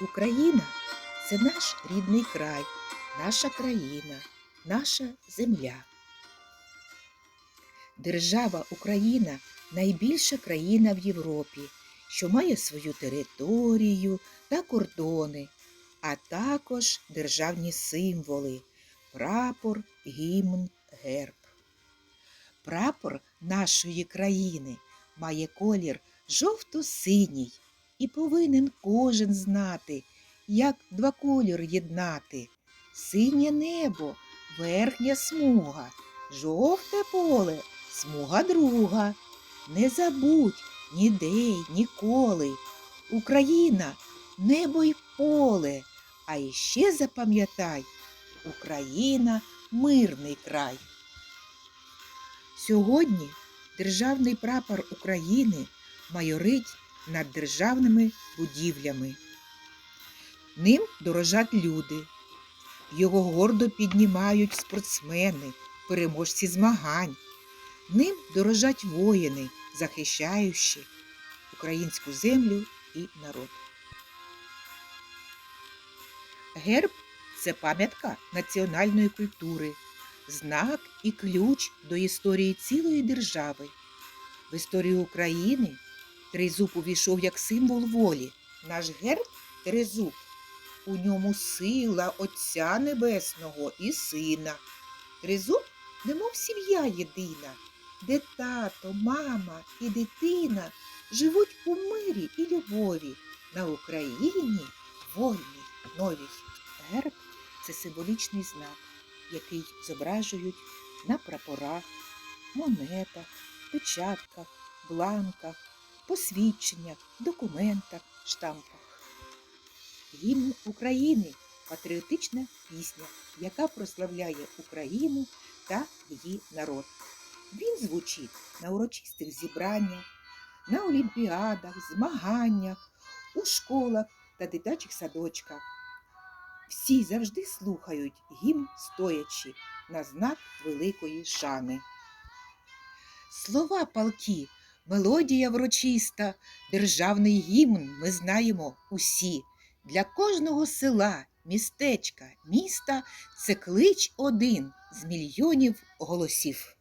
Україна це наш рідний край, наша країна, наша земля. Держава Україна найбільша країна в Європі, що має свою територію та кордони, а також державні символи прапор, гімн, герб. Прапор нашої країни має колір жовто-синій і повинен кожен знати, як два кольори єднати. Синє небо, верхня смуга, жовте поле, смуга друга. Не забудь ніде й ніколи. Україна небо й поле, а іще запам'ятай, Україна мирний край. Сьогодні державний прапор України майорить над державними будівлями. Ним дорожать люди. Його гордо піднімають спортсмени, переможці змагань. Ним дорожать воїни, захищаючи українську землю і народ. Герб це пам'ятка національної культури, знак і ключ до історії цілої держави. В історію України тризуб увійшов як символ волі. Наш герб тризуб. У ньому сила Отця Небесного і Сина. Тризуб, немов сім'я єдина, де тато, мама і дитина живуть у мирі і любові на Україні вольній, новій. Герб це символічний знак, який зображують на прапорах, монетах, печатках, бланках, посвідченнях, документах, штампах. Гімн України патріотична пісня, яка прославляє Україну та її народ. Він звучить на урочистих зібраннях, на олімпіадах, змаганнях, у школах та дитячих садочках. Всі завжди слухають гімн стоячи на знак великої шани. Слова палки, мелодія врочиста, державний гімн ми знаємо усі. Для кожного села, містечка, міста це клич один з мільйонів голосів.